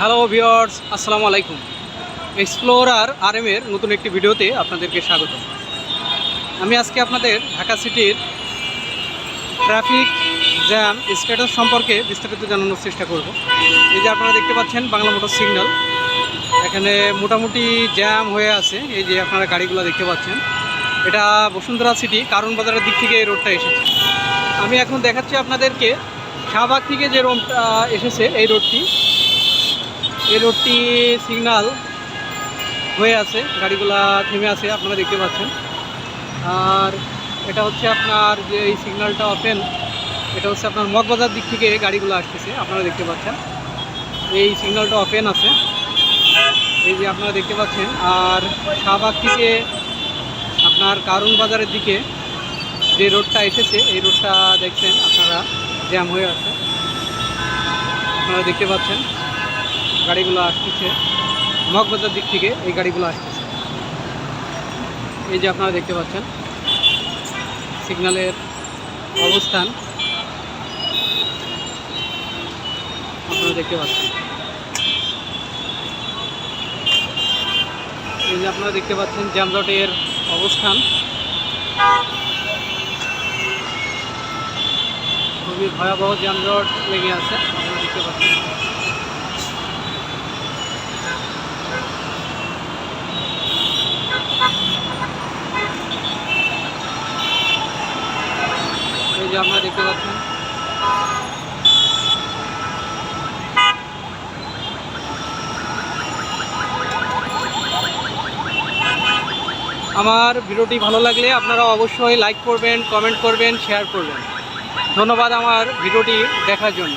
Hello viewers আসসালামু আলাইকুম explorer আর এর নতুন একটি ভিডিওতে আপনাদেরকে স্বাগত। আমি আজকে আপনাদের ঢাকা সিটির ট্রাফিক জ্যাম স্ট্যাটাস সম্পর্কে বিস্তারিত জানানোর চেষ্টা করব। এই যে আপনারা দেখতে পাচ্ছেন বাংলা মোটর সিগন্যাল। এখানে মোটামুটি জ্যাম হয়ে আছে। এই যে আপনারা গাড়িগুলো দেখতে পাচ্ছেন। এটা বসুন্ধরা সিটি কারণ বাজারের দিক থেকে এই রোডটা এসেছে। আমি এখন দেখাচ্ছি আপনাদেরকে শাহবাগ থেকে যে রোডটা এসেছে এই রোডটি এই রোডটি সিগনাল হয়ে আছে, গাড়িগুলা থেমে আছে, আপনারা দেখতে পাচ্ছেন। আর এটা হচ্ছে আপনার যে এই সিগন্যালটা ওপেন এটা হচ্ছে আপনার মগবাজার দিক থেকে গাড়িগুলো আসতেছে, আপনারা দেখতে পাচ্ছেন। এই সিগন্যালটা ওপেন আছে। এই যে আপনারা দেখতে পাচ্ছেন, আর শাহবাগ থেকে আপনার কারণ বাজারের দিকে যে রোডটা এসেছে, এই রোডটা দেখছেন আপনারা জ্যাম হয়ে আছে। আপনারা দেখতে পাচ্ছেন। গাড়িগুলো আসতেছে মগবাজার দিক থেকে এই গাড়িগুলো আসতেছে এই যে আপনারা দেখতে পাচ্ছেন, সিগন্যালের অবস্থান। আপনারা দেখতে পাচ্ছেন। এই যে আপনারা দেখতে পাচ্ছেন জ্যামজটের অবস্থান। খুবই ভয়াবহ যানজট লেগে আছে, আপনারা দেখতে পাচ্ছেন। যে আপনারা দেখতে পাচ্ছেন। আমার ভিডিওটি ভালো লাগলে আপনারা অবশ্যই লাইক করবেন কমেন্ট করবেন শেয়ার করবেন। ধন্যবাদ আমার ভিডিওটি দেখার জন্য।